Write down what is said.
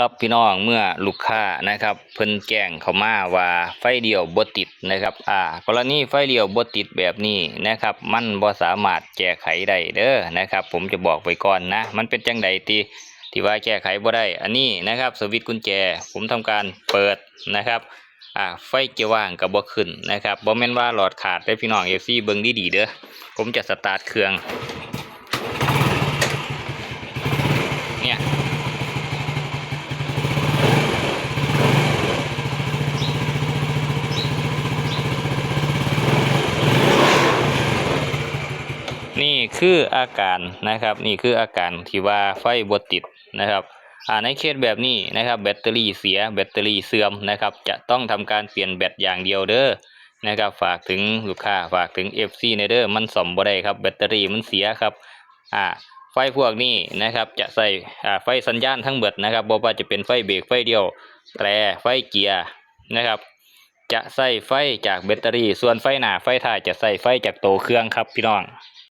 ครับพี่น้องเมื่อลูกค้านะครับ เพิ่นแจ้งเข้ามาว่าไฟเดียวบ่ติดนะครับ อ่ากรณีไฟเดียวบ่ติดแบบนี้นะครับ มันบ่สามารถแก้ไขได้เด้อนะครับ ผมจะบอกไว้ก่อนนะ มันเป็นจังใดที่ที่ว่าแก้ไขบ่ได้ อันนี้นะครับสวิตช์กุญแจ ผมทำการเปิดนะครับอ่าไฟเกียร์ว่างก็บ่ขึ้นนะครับบ่แม่นว่าหลอดขาดเด้พี่น้อง FC เบิ่งดีๆเด้อผมจะสตาร์ทเครื่อง นี่คืออาการนะครับ นี่คืออาการที่ว่าไฟบดติดนะครับอ่าในเคสแบบนี้นะครับ แบตเตอรี่เสียแบตเตอรี่เสื่อมนะครับ จะต้องทำการเปลี่ยนแบตอย่างเดียวเด้อนะครับฝากถึงลูกค้าฝากถึง FC ในเด้อมันซ่อมบ่ได้ครับ แบตเตอรี่มันเสียครับอ่าไฟพวกนี้นะครับจะใส่อ่าไฟสัญญาณทั้งเบิดนะครับบ่ว่าจะเป็นไฟเบรกไฟเดียวแตรไฟเกียร์นะครับ จะใส่ไฟจากแบตเตอรี่ ส่วนไฟหน้าไฟท้ายจะใส่ไฟจากโตเครื่องครับพี่น้อง